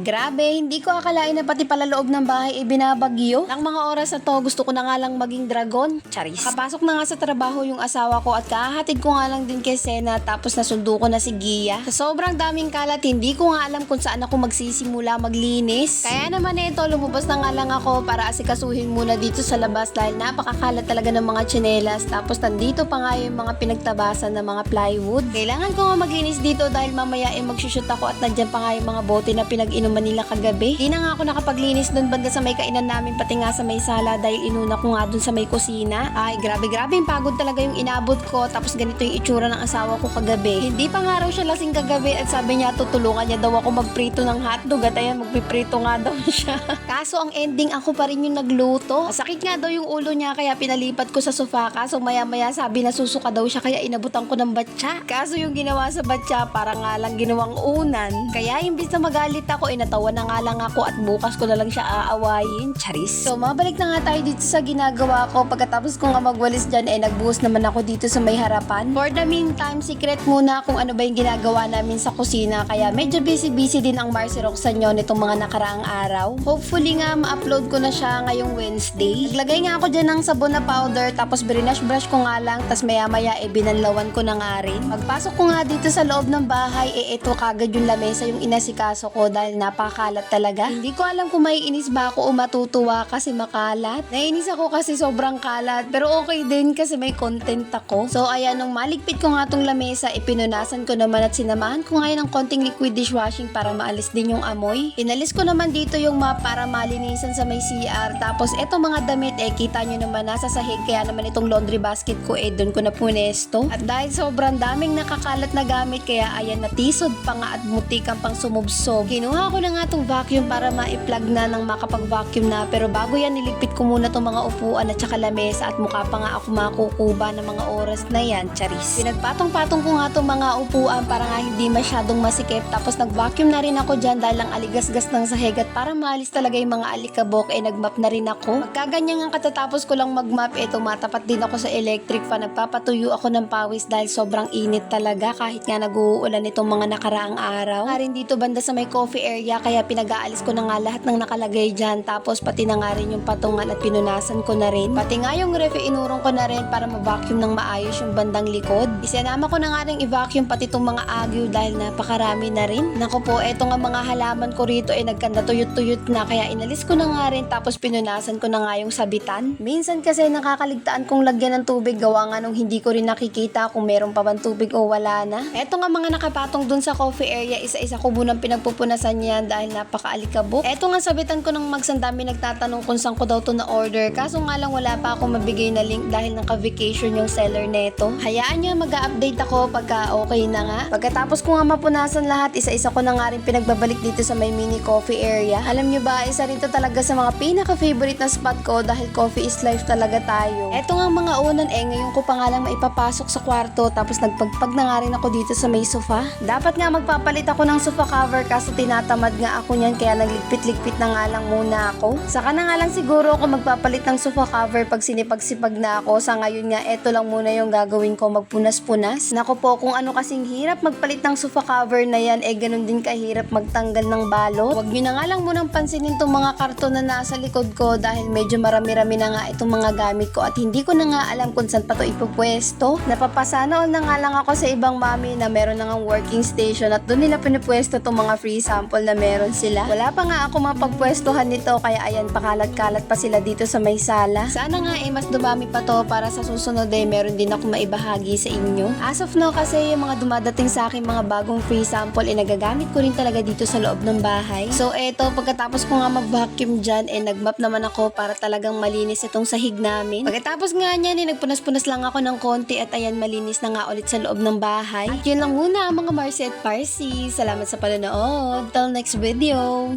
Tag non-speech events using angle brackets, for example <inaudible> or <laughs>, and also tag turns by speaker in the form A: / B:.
A: Grabe, hindi ko akalain na pati pala loob ng bahay ay binabagyo. Nang mga oras na to, gusto ko na nga lang maging dragon. Charis. Kapasok na nga sa trabaho yung asawa ko at kahatid ko nga lang din kay Sena tapos nasundo ko na si Gia. Sa sobrang daming kalat, hindi ko nga alam kung saan ako magsisimula maglinis. Kaya naman ito, lumabas na nga lang ako para asikasuhin muna dito sa labas dahil napakakalat talaga ng mga tsinelas. Tapos nandito pa nga yung mga pinagtabasan ng mga plywood. Kailangan ko nga maglinis dito dahil mamaya eh magsushoot ako at nandyan pa nga yung mga bote na pinag-inuman nila kagabi. Di na nga ako nakapaglinis doon banda sa may kainan namin pati nga sa may sala dahil inuna ko nga doon sa may kusina. Ay, grabe grabe yung pagod talaga yung inabot ko tapos ganito yung itsura ng asawa ko kagabi. Hindi pa nga raw siya lasing kagabi at sabi niya tutulungan niya daw ako magprito ng hotdog at ayan magpiprito nga daw <laughs> siya. Kaso ang ending ako pa rin yung nagluto. Sakit nga daw yung ulo niya kaya pinalipat ko sa sofa kaso maya maya sabi na susuka daw siya kaya inabutan ko ng batya. Kaso yung ginawa sa batya para nga lang ginawang unan. Kaya imbis na magalit ako, inatawa na nga lang ako at bukas ko na lang siya aawayin. Charis. So mabalik na nga tayo dito sa ginagawa ko. Pagkatapos ko nga magwalis dyan, eh nagbuhos naman ako dito sa may harapan. For the meantime, secret muna kung ano ba yung ginagawa namin sa kusina. Kaya medyo busy-busy din ang Marcy Roxanne nitong mga nakaraang araw. Hopefully nga ma-upload ko na siya ngayong Wednesday. Naglagay nga ako dyan ng sabon na powder tapos brinash brush ko nga lang tapos maya maya eh binanlawan ko na nga rin. Pagpasok ko nga dito sa loob ng bahay eh ito kagad yung lamesa yung inasikaso ko dahil napakalat talaga. Hindi ko alam kung may inis ba ako o matutuwa kasi makalat. Nainis ako kasi sobrang kalat pero okay din kasi may content ako. So ayan nung maligpit ko nga tong lamesa ipinunasan ko naman at sinamahan ko ngayon ng konting liquid dishwashing para maalis din yung amoy. Inalis ko naman dito yung map para malinisan sa may CR. Tapos eto mga damit eh kita nyo naman nasa sahig kaya naman itong laundry basket ko eh doon ko na punesto. At dahil sobrang daming nakakalat na gamit kaya ayan natisod pa nga at mutikang pang sumubsob. Kinuha ko na nga tong vacuum para ma-plug na ng makapag-vacuum na pero bago yan niligpit ko muna tong mga upuan at saka lamesa at mukha pa nga ako makukuba ng mga oras na yan, charis. Pinagpatong-patong ko nga tong mga upuan para nga hindi masyadong masikip tapos nag-vacuum na rin ako dyan dahil ang aligas-gas ng sahig at para maalis talaga yung mga alikabok eh nag-map na rin ako. Magkaganyan nga katatapos ko lang mag-map eh tumatapat din ako sa electric fan nagpapatuyo ako ng pawis dahil sobrang init talaga kahit nga nag-uulan itong mga nakaraang araw. Nga rin dito banda sa may coffee area kaya pinag-aalis ko na nga lahat ng nakalagay dyan tapos pati na nga rin yung patungan at pinunasan ko na rin. Pati nga yung ref inurong ko na rin para ma-vacuum ng maayos yung bandang likod. Isinama ko na nga rin i-vacuum pati itong mga agyo dahil napakarami na rin. Nako po, eto nga mga halaman ko rito ay nagkanda tuyot-tuyot na kaya inalis ko na nga rin tapos pinunasan ko na nga yung sabitan. Minsan kasi nakakaligtaan kong lagyan ng tubig gawa nga nung hindi ko rin nakikita kung meron pa bang tubig o wala na. Eto nga mga nakapatong dun sa coffee area, isa-isa ko munang pinagpupunasan yan dahil napakaalikabok. Eto nga sabitan ko nang magsandami nagtatanong kung saan ko daw to na order. Kaso nga lang wala pa ako mabigay na link dahil naka-vacation yung seller neto. Hayaan nyo, mag-update ako pagka okay na nga. Pagkatapos ko nga mapunasan lahat, isa-isa ko na nga rin pinagbabalik dito sa may mini coffee area. Alam nyo ba, isa rin to talaga sa mga pinaka-favorite na spot ko dahil coffee is life talaga tayo. Eto nga mga unan eh, ngayon ko pa nga lang maipapasok sa kwarto tapos nagpagpag na nga rin ako dito sa may sofa. Dapat nga magpapalit ako ng sofa cover kaso tinatamad nga ako niyan kaya nagligpit-ligpit na nga lang muna ako. Saka na nga lang siguro ako magpapalit ng sofa cover pag sinipag-sipag na ako. Sa ngayon nga, eto lang muna yung gagawin ko magpunas-punas. Nako po, kung ano kasing hirap magpalit ng sofa cover na yan, eh ganun din kahirap magtanggal ng balot. Huwag nyo na nga lang munang pansinin tong mga karton na nasa likod ko dahil medyo marami-rami na nga itong mga gamit ko at hindi ko na nga alam kung saan pa to ipupwesto. Napapasana all na nga lang ako sa ibang mami na meron na nga working station at doon nila pinupwesto tong mga free sample na meron sila. Wala pa nga ako mapagpwestuhan nito kaya ayan pakalat-kalat pa sila dito sa may sala. Sana nga eh mas dumami pa to para sa susunod eh meron din ako maibahagi sa inyo. As of now kasi yung mga dumadating sa akin mga bagong free sample eh nagagamit ko rin talaga dito sa loob ng bahay. So eto pagkatapos ko nga mag-vacuum dyan eh nagmap naman ako para talagang malinis itong sahig namin. Pagkatapos nga niyan eh nagpunas-punas lang ako ng konti at ayan malinis na nga ulit sa loob ng bahay. At yun lang muna mga Marcy at Parsi. Salamat sa panonood. Till next video.